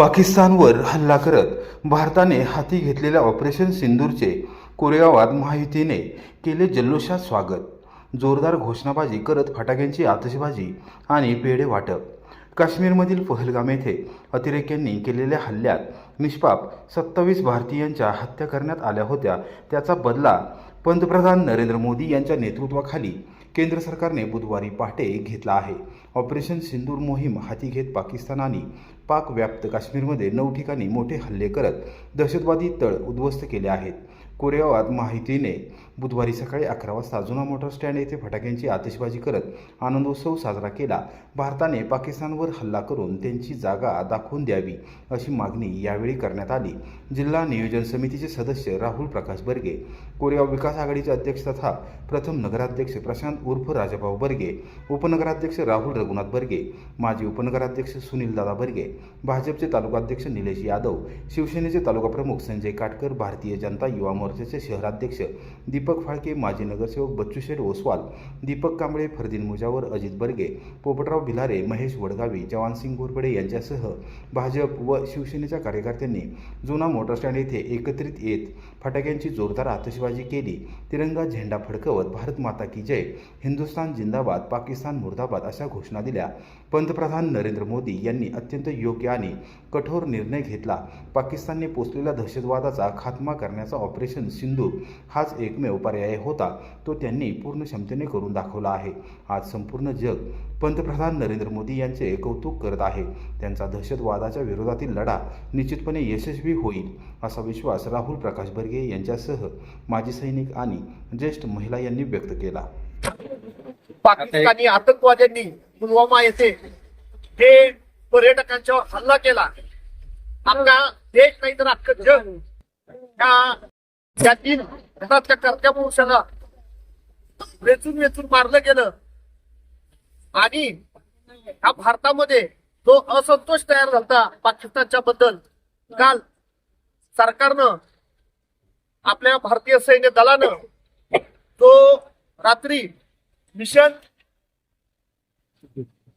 पाकिस्तानवर हल्ला करत भारताने हाती घेतलेल्या ऑपरेशन सिंदूरचे कोरेगावात महायुतीने केले जल्लोषात स्वागत. जोरदार घोषणाबाजी करत फटाक्यांची आतषबाजी आणि पेढे वाटप. काश्मीरमधील पहलगाम येथे अतिरेक्यांनी केलेल्या हल्ल्यात निष्पाप सत्तावीस भारतीयांच्या हत्या करण्यात आल्या होत्या. त्याचा बदला पंतप्रधान नरेंद्र मोदी यांच्या नेतृत्वाखाली केंद्र सरकारने बुधवारी पहाटे घेतला आहे. ऑपरेशन सिंदूर मोहीम हाती घेत पाकिस्तानाने पाकव्याप्त पाक व्याप्त काश्मीरमध्ये नऊ ठिकाणी मोठे हल्ले करत दहशतवादी तळ उद्ध्वस्त केले आहेत. कोरेगावात माहितीने बुधवारी सकाळी अकरा वाजता जुना मोटर स्टँड येथे फटाक्यांची आतिषबाजी करत आनंदोत्सव साजरा केला. भारताने पाकिस्तानवर हल्ला करून त्यांची जागा दाखवून द्यावी अशी मागणी यावेळी करण्यात आली. जिल्हा नियोजन समितीचे सदस्य राहुल प्रकाश बर्गे कोरेगाव विकास आघाडीचे अध्यक्ष तथा प्रथम नगराध्यक्ष प्रशांत उर्फ राजाभाऊ बर्गे उपनगराध्यक्ष राहुल रघुनाथ बर्गे माजी उपनगराध्यक्ष सुनील दादा बर्गे भाजपचे तालुकाध्यक्ष निलेश यादव शिवसेनेचे तालुका प्रमुख संजय काटकर भारतीय जनता युवा मोर्चाचे शहराध्यक्ष दीपक फाळके माजी नगरसेवक बच्चूशेठ ओसवाल दीपक कांबळे फरदीन मुजावर अजित बर्गे पोपटराव भिलारे महेश वडगावी जवानसिंग घोरपडे यांच्यासह भाजप व शिवसेनेच्या कार्यकर्त्यांनी जुना मोटरस्टँड येथे एकत्रित येत फटाक्यांची जोरदार आतषबाजी केली. तिरंगा झेंडा फडकवत भारत माता की जय हिंदुस्थान जिंदाबाद पाकिस्तान मुर्दाबाद अशा घोषणा दिल्या. पंतप्रधान नरेंद्र मोदी यांनी अत्यंत योग्य आणि कठोर निर्णय घेतला. पाकिस्तानने पोचलेल्या दहशतवादाचा खात्मा करण्याचा ऑपरेशन सिंधू हाच एकमेव पर्याय होता तो त्यांनी पूर्ण क्षमतेने करून दाखवला आहे. आज संपूर्ण जग पंतप्रधान नरेंद्र मोदी यांचे कौतुक करत आहे. त्यांचा दहशतवादाच्या विरोधातील लढा निश्चितपणे यशस्वी होईल असा विश्वास राहुल प्रकाश बर्गे यांच्यासह माजी सैनिक आणि ज्येष्ठ महिला यांनी व्यक्त केला. पाकिस्तानी आतंकवाद्यांनी पुलवामा येथे हे पर्यटकांच्यावर हल्ला केला. आपला देश नाही तर अख्खं जग. त्या तीन घरातल्या करत्या पुरुषाला वेचून वेचून मारलं गेलं. आणि ह्या भारतामध्ये जो असंतोष तयार झाला पाकिस्तानच्या बद्दल काल सरकारनं आपल्या भारतीय सैन्य दलानं तो रात्री मिशन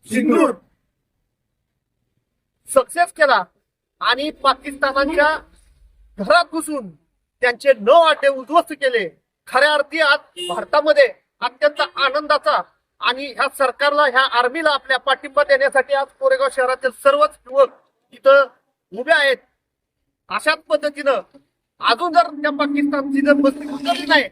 सिंदूर सक्सेस केला आणि पाकिस्तानाच्या घरात घुसून त्यांचे नऊ अड्डे उद्ध्वस्त केले. खऱ्या अर्थी आज भारतामध्ये अत्यंत आनंदाचा आणि ह्या सरकारला ह्या आर्मीला आपल्या पाठिंबा देण्यासाठी आज कोरेगाव शहरातील सर्वच युवक इथं उभे आहेत. अशाच पद्धतीनं अजून जर त्या पाकिस्तानची जर बसली उतरली नाही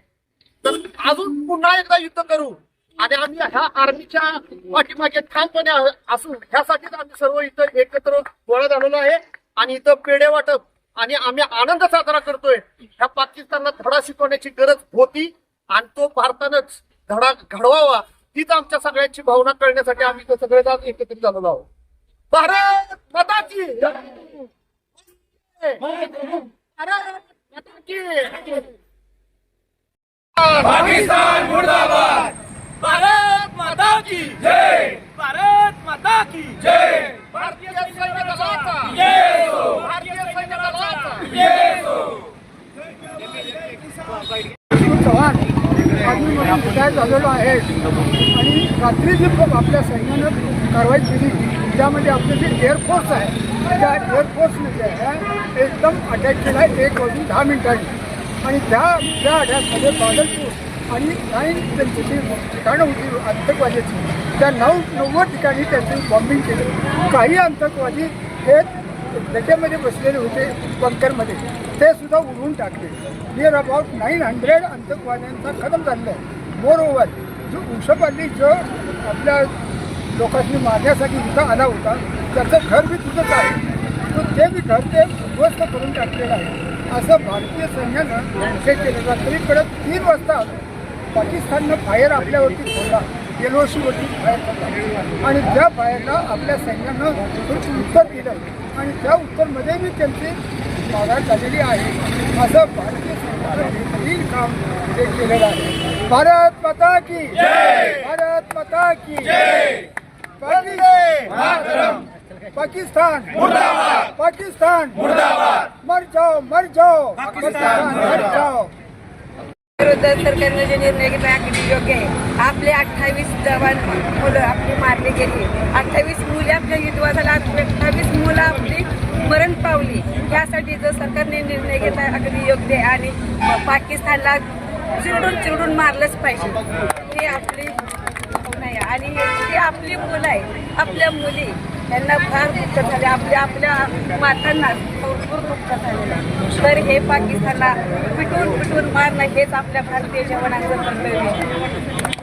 तर अजून पुन्हा एकदा युद्ध करू. आणि आम्ही ह्या आर्मीच्या पाठीमागे ठामपणे असून असू ह्यासाठीच आम्ही सर्व इथं एकत्र गोळा झालेलो आहे. आणि इथं पेढे वाटप आणि आम्ही आनंद साजरा करतोय. ह्या पाकिस्तानला धडा शिकवण्याची गरज होती आणि तो भारतानंच धडा घडवावा तीच आमच्या सगळ्यांची भावना कळण्यासाठी आम्ही इथं सगळेजण एकत्रित झालेलो आहोत. भारत मताची भारत पाकिस्तान मुर्दाबाद भारत माता की जय भारत माता की जय भारतीय सैन्य दलाचा जय हो भारतीय सैन्य दलाचा जय हो चव्हाण आम्ही काय झालेलो आहे आणि रात्री जी आपल्या सैन्यानं कारवाई केली त्यामध्ये आपलं जे एअरफोर्स आहे त्या एअरफोर्सने जे आहे एकदम अटॅक केला आहे एक वाजून दहा मिनिटांनी आणि त्या त्या अटॅकमध्ये बागलपूर आणि नाईन त्यांची जी ठिकाणं होती आतंकवाद्याची त्या नऊ नव्वद ठिकाणी त्यांनी बॉम्बिंग केली काही आतंकवादी हे गड्ड्यामध्ये बसलेले होते बंकरमध्ये ते सुद्धा उडवून टाकले नियर अबाउट नाईन हंड्रेड आतंकवाद्यांचा खतम झालेला आहे मोर ओव्हर जो उषपाली जो आपल्या लोकांनी मारण्यासाठी इथं आला होता त्याचं घर बी तुझंच आहे. तो ते बी घर ते उद्ध्वस्त करून टाकलेलं आहे. असं भारतीय सैन्यानं हे केलं तरीकडे तीन वाजता पाकिस्ताननं फायर आपल्यावरती सोडला एल फायर करता आणि त्या फायरला आपल्या सैन्यानं उत्तर दिलं. आणि त्या उत्तरमध्ये मी त्यांची माघार झालेली आहे. असं भारतीय तीन काम हे केलेलं आहे. भारत माता की भारत माता की पाकिस्तान! पाकिस्तान! मुर्दाबाद! पाकिस्तान! मुर्दाबाद! मर जाओ मर जाओ! पाकिस्तान! मर जाओ! विरुद्ध सरकारने जे निर्णय घेतला अगदी योग्य आहे? आपले अठ्ठावीस जवान मुलं आपली मारली गेली. अठ्ठावीस मुले आपल्या युद्धवादाला अठ्ठावीस मुलं आपली मरण पावली यासाठी जर सरकारने निर्णय घेतला अगदी योग्य आहे आणि पाकिस्तानला चिरडून चिरडून मारलंच पाहिजे. हे आपली भावना आहे. आणि ही आपली मुलं आहे आपल्या मुली यांना फार दुःख झाले. आपल्या आपल्या मातांना भरपूर दुःख झालेलं तर हे पाकिस्तानला पिटून पिटून मारणं हेच आपल्या भारतीय जवानांचं कर्तव्य आहे.